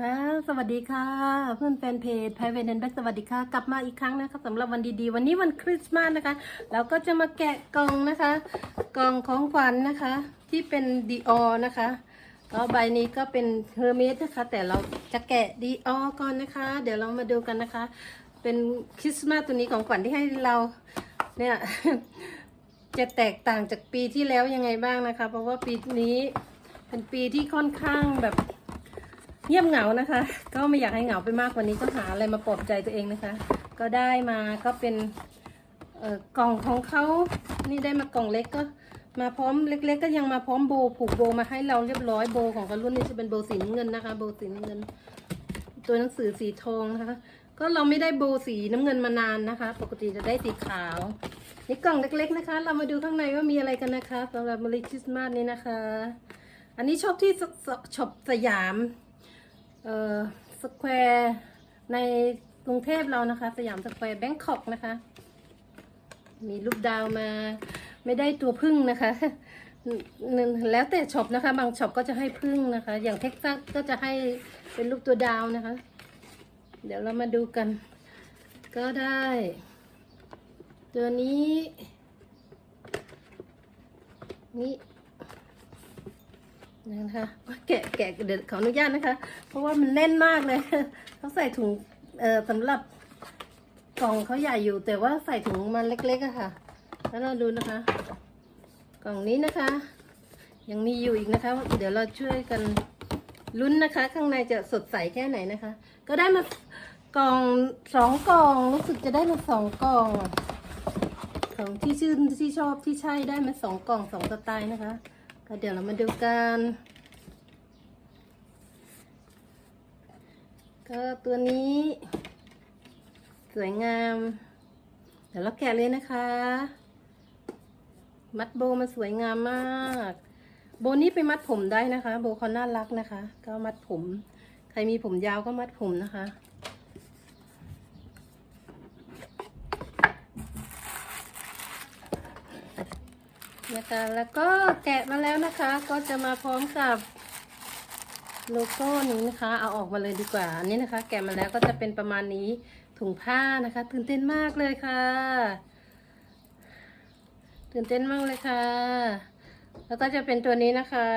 ค่ะสวัสดีค่ะ เพื่อนแฟนเพจไพเวนแบ็กสวัสดีค่ะ กลับมาอีกครั้งนะคะสำหรับวันดีๆ วันนี้วันคริสต์มาสนะคะ เราก็จะมาแกะกล่องนะคะ กล่องของขวัญนะคะ ที่เป็นดีออนะคะก็ใบนี้ก็เป็นเฮอร์เมสนะคะ แต่เราจะแกะดีออก่อนนะคะ เดี๋ยวเรามาดูกันนะคะ เป็นคริสต์มาสตัวนี้ของขวัญที่ให้เราเนี่ยจะแตกต่างจากปีที่แล้วยังไงบ้างนะคะ เพราะว่าปีนี้เป็นปีที่ค่อนข้างแบบ เงียบเหงานะคะ ก็ไม่อยากให้เหงาไปมากกว่านี้ก็หาอะไรมาปลอบใจตัวเองนะคะ ก็ได้มาก็เป็นกล่องของเขานี่ได้มากล่องเล็กก็มาพร้อมเล็ก ๆ ก็ยังมาพร้อมโบผูกโบมาให้เราเรียบร้อยโบของเขารุ่นนี้จะเป็นโบสีน้ำเงินนะคะ โบสีน้ำเงิน ตัวหนังสือสีทองนะคะ ก็เราไม่ได้โบสีน้ำเงินมานานนะคะ ปกติจะได้สีขาวนี่กล่องเล็ก ๆนะคะ เรามาดูข้างในว่ามีอะไรกันนะคะสำหรับมริคริสต์มาสนี้นะคะ อันนี้ชอบที่ช็อปสยาม เอ่อสแควร์ในกรุงเทพเรานะคะ สยามสแควร์แบงคอกนะคะ มีรูปดาวมาไม่ได้ตัวพึ่งนะคะแล้วแต่ช็อปนะคะ บางช็อปก็จะให้พึ่งนะคะ อย่างเท็กซัสก็จะให้เป็นรูปตัวดาวนะคะ เดี๋ยวเรามาดูกัน ก็ได้ ตัวนี้ นี่ นะคะแกะแกะเดี๋ยวขออนุญาตนะคะ เพราะว่ามันแน่นมากเลยเขาใส่ถุงเอ่อสำหรับกล่องเขาใหญ่อยู่ แต่ว่าใส่ถุงมาเล็กๆอะค่ะ แล้วเราดูนะคะ กล่องนี้นะคะ ยังมีอยู่อีกนะคะ เดี๋ยวเราช่วยกันลุ้นนะคะ ข้างในจะสดใสแค่ไหนนะคะ ก็ได้มากล่องสองกล่องรู้สึกจะได้มาสองกล่องของที่ชื่นที่ชอบที่ใช่ได้มาสองกล่องสองสไตล์นะคะ ก็เดี๋ยวเรามาดูกัน ก็ตัวนี้ สวยงาม เดี๋ยวเราแกะเลยนะคะ มัดโบมันสวยงามมาก โบนี้ไปมัดผมได้นะคะ โบเขาน่ารักนะคะ ก็มัดผม ใครมีผมยาวก็มัดผมนะคะ นะคะ แล้วก็แกะมาแล้วนะคะ ก็จะมาพร้อมกับโลโก้นี้นะคะ เอาออกมาเลยดีกว่า อันนี้นะคะ แกะมาแล้วก็จะเป็นประมาณนี้ถุงผ้านะคะ ตื่นเต้นมากเลยค่ะ ตื่นเต้นมากเลยค่ะ แล้วก็จะเป็นตัวนี้นะคะ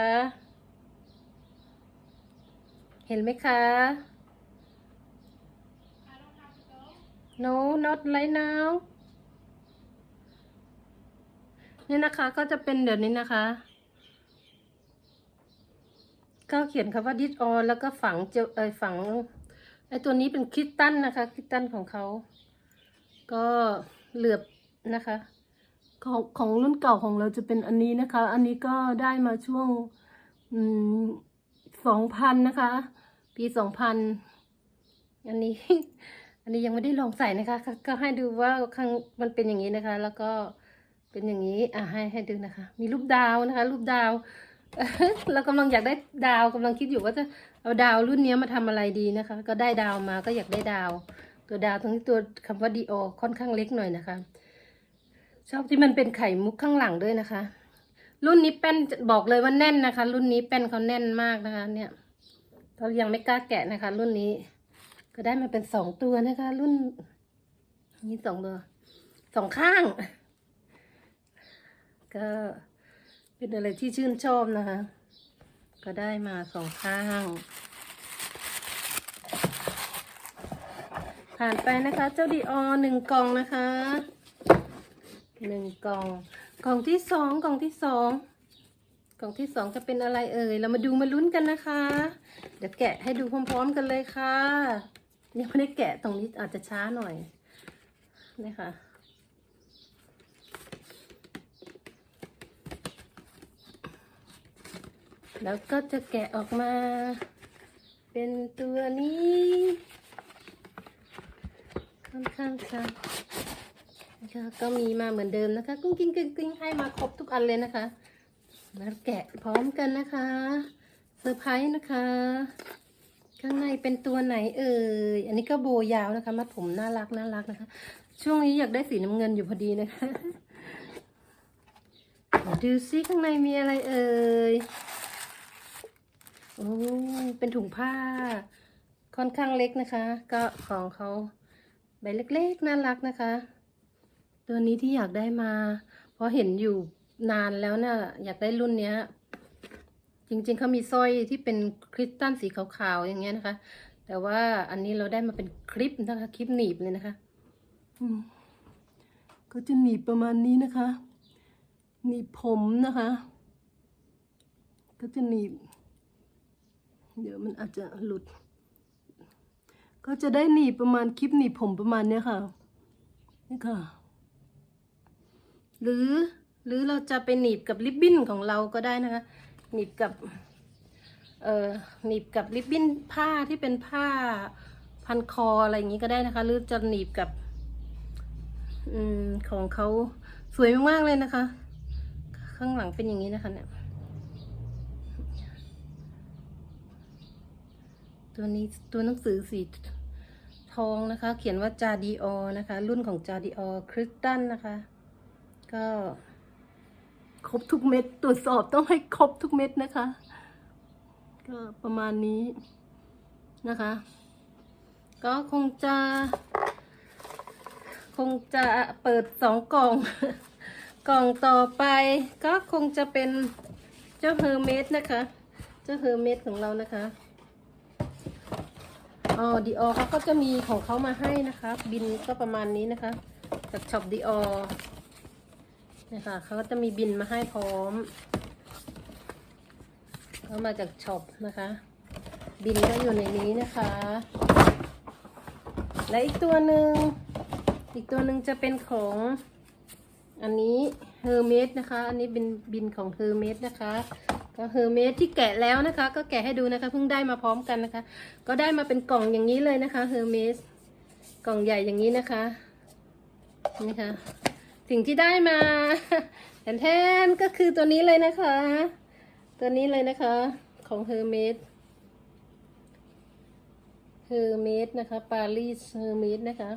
เห็นไหมคะ no not right now นี่นะคะก็จะเป็นเดี๋ยวนี้นะคะ ก็เขียนคำว่า dis on แล้วก็ฝังเจลเอยฝังไอตัวนี้เป็นคิตตันนะคะ คิตตันของเขา ก็เหลือบนะคะ ของของรุ่นเก่าของเราจะเป็นอันนี้นะคะ อันนี้ก็ได้มาช่วงสองพันนะคะ ปีสองพันอันนี้ อันนี้ยังไม่ได้ลองใส่นะคะ ก็ก็ให้ดูว่าข้างมันเป็นอย่างนี้นะคะ แล้วก็ เป็นอย่างนี้อะให้ให้ดูนะคะ มีรูปดาวนะคะ รูปดาวเรากำลังอยากได้ดาวกำลังคิดอยู่ว่าจะเอาดาวรุ่นนี้มาทำอะไรดีนะคะ ก็ได้ดาวมาก็อยากได้ดาว ตัวดาวทั้งที่ตัวคำว่าดีโอค่อนข้างเล็กหน่อยนะคะ ชอบที่มันเป็นไข่มุกข้างหลังด้วยนะคะ รุ่นนี้แป้นบอกเลยว่าแน่นนะคะ รุ่นนี้แป้นเขาแน่นมากนะคะ เนี่ยเรายังไม่กล้าแกะนะคะ รุ่นนี้ ก็ได้มาเป็นสองตัวนะคะ รุ่นนี้สองตัวสองข้าง ก็เป็นอะไรที่ชื่นชอบนะคะ ก็ได้มาสองข้าง ผ่านไปนะคะ เจ้าดีออหนึ่งกล่องนะคะหนึ่งกล่อง กล่องที่สองกล่องที่สองกล่องที่สองจะเป็นอะไรเอ่ย เรามาดูมาลุ้นกันนะคะ เดี๋ยวแกะให้ดูพร้อมๆกันเลยค่ะ ยังไม่ได้แกะตรงนี้อาจจะช้าหน่อยนี่ค่ะ แล้วก็จะแกะออกมา เป็นตัวนี้ค่อนข้างจะนะก็มีมาเหมือนเดิมนะคะ กุ้งกิ้งกิ้งกิ้งให้มาครบทุกอันเลยนะคะ แล้วแกะพร้อมกันนะคะเซอร์ไพรส์นะคะ ข้างในเป็นตัวไหนเอ่ยอันนี้ก็โบยาวนะคะมัดผมน่ารักน่ารักนะคะ ช่วงนี้อยากได้สีน้ำเงินอยู่พอดีนะคะดูซิข้างในมีอะไรเอ่ย โอ้เป็นถุงผ้า ค่อนข้างเล็กนะคะ ก็ของเขาใบเล็กๆน่ารักนะคะ ตัวนี้ที่อยากได้มา เพราะเห็นอยู่นานแล้วนะ่ะอยากได้รุ่นเนี้ย จริงๆเขามีสร้อยที่เป็นคริสตัลสีขาวๆอย่างเงี้ยนะคะ แต่ว่าอันนี้เราได้มาเป็นคลิปนะคะคลิปหนีบเลยนะคะก็จะหนีบประมาณนี้นะคะ หนีบผมนะคะ ก็จะหนีบ เดี๋ยวมันอาจจะหลุด ก็จะได้หนีบประมาณคลิปหนีบผมประมาณเนี้ยค่ะนี่ค่ะ หรือหรือเราจะไปหนีบกับริบบิ้นของเราก็ได้นะคะ หนีบกับ เอ่อหนีบกับริบบิ้นผ้าที่เป็นผ้าพันคออะไรอย่างนี้ก็ได้นะคะ หรือจะหนีบกับ อืมของเขาสวยมากๆเลยนะคะ ข้างหลังเป็นอย่างนี้นะคะเนี่ย ตัวนี้ตัวหนังสือสีทองนะคะ เขียนว่าจาดีออนะคะ รุ่นของจาดีออคริสตันนะคะ ก็ครบทุกเม็ดตรวจสอบต้องให้ครบทุกเม็ดนะคะ ก็ประมาณนี้นะคะ ก็คงจะ คงจะเปิดสองกล่อง กล่องต่อไป ก็คงจะเป็นเจ้าเฮอร์เมสนะคะ เจ้าเฮอร์เมสของเรานะคะ อ๋อดีออเขาก็จะมีของเขามาให้นะคะ บินก็ประมาณนี้นะคะ จากช็อปดีออนะคะเขาก็จะมีบินมาให้พร้อมเขามาจากช็อปนะคะ บินก็อยู่ในนี้นะคะ และอีกตัวหนึ่งอีกตัวหนึ่งจะเป็นของอันนี้เฮอร์เมสนะคะ อันนี้บินบินของเฮอร์เมสนะคะ ก็เฮอร์เมสที่แกะแล้วนะคะ ก็แกะให้ดูนะคะเพิ่งได้มาพร้อมกันนะคะ ก็ได้มาเป็นกล่องอย่างนี้เลยนะคะเฮอร์เมสกล่องใหญ่อย่างนี้นะคะนี่ค่ะสิ่งที่ได้มาแทนๆก็คือตัวนี้เลยนะคะ ตัวนี้เลยนะคะ ของเฮอร์เมสเฮอร์เมสนะคะปารีสเฮอร์เมสนะคะ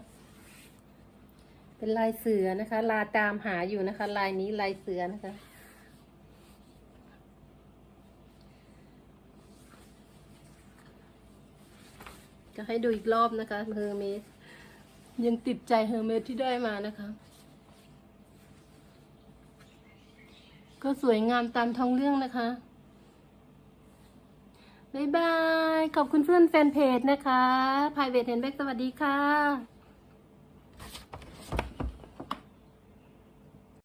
เป็นลายเสือนะคะ ลาตามหาอยู่นะคะ ลายนี้ลายเสือนะคะ จะให้ดูอีกรอบนะคะเฮอร์เมสยังติดใจเฮอร์เมสที่ได้มานะคะ ก็สวยงามตามท้องเรื่องนะคะบ๊ายบาย ขอบคุณเพื่อนแฟนเพจนะคะพายเวทเห็นแบกสวัสดีค่ะ